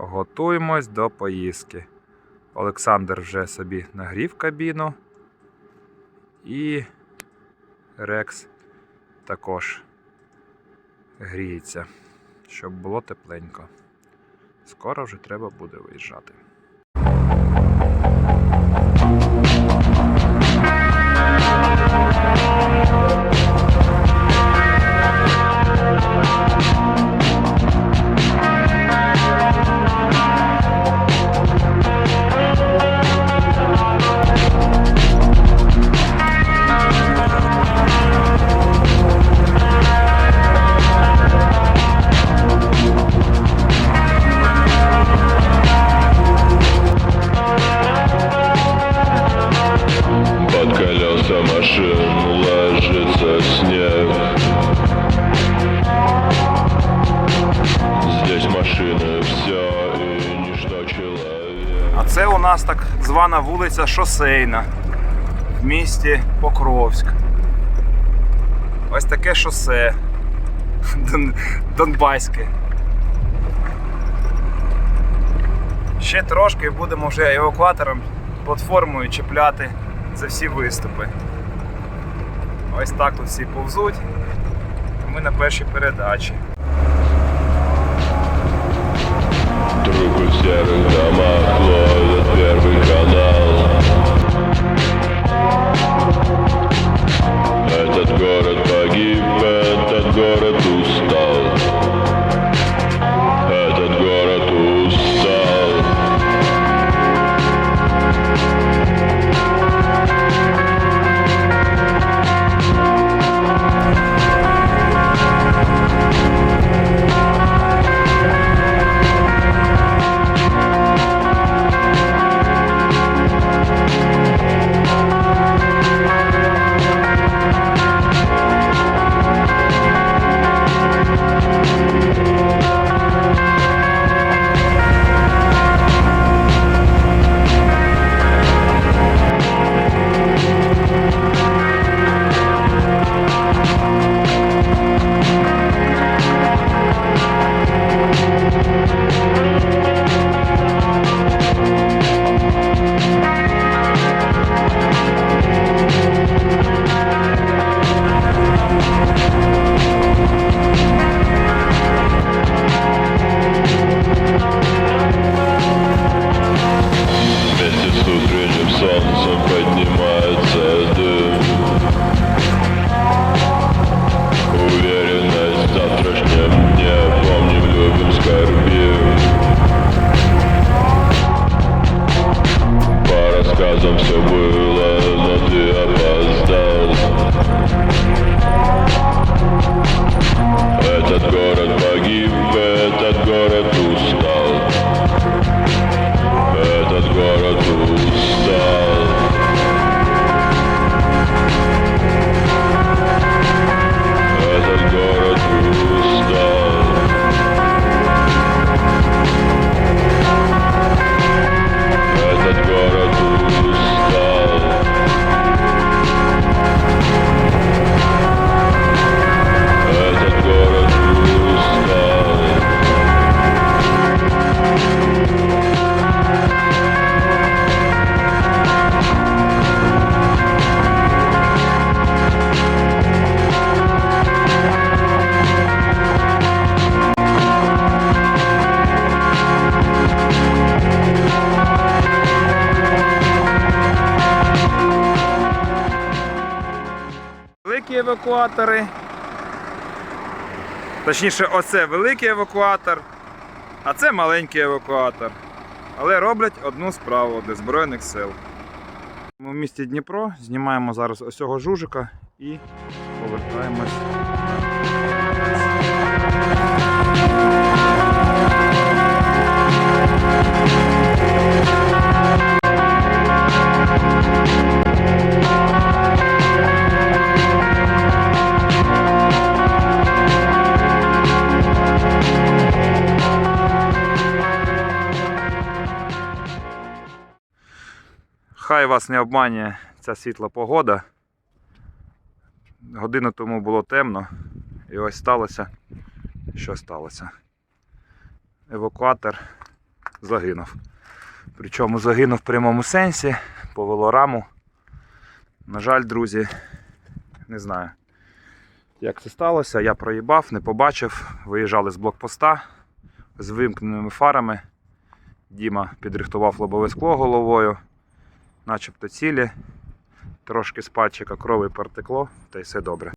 Готуємось до поїздки. Олександр вже собі нагрів кабіну. І Рекс також гріється, щоб було тепленько. Скоро вже треба буде виїжджати. А це у нас так звана вулиця Шосейна в місті Покровськ. Ось таке шосе Дон... Донбаське. Ще трошки будемо вже евакуатором, платформою чіпляти за всі виступи. Ось так тут всі повзуть. Ми на першій передачі. Трупы в серых домах ловят первый канал Этот город погиб, этот город Великі евакуатори. Точніше, оце великий евакуатор, а це маленький евакуатор. Але роблять одну справу для Збройних сил. Ми в місті Дніпро знімаємо зараз ось цього жужика і повертаємось. Хай вас не обманює ця світла погода. Годину тому було темно, і ось сталося, що сталося. Евакуатор загинув. Причому загинув в прямому сенсі, повело раму. На жаль, друзі, не знаю, як це сталося. Я проїбав, не побачив. Виїжджали з блокпоста з вимкненими фарами. Діма підрихтував лобове скло головою, начебто цілі. Трошки з пальчика крови протекло, та й все добре.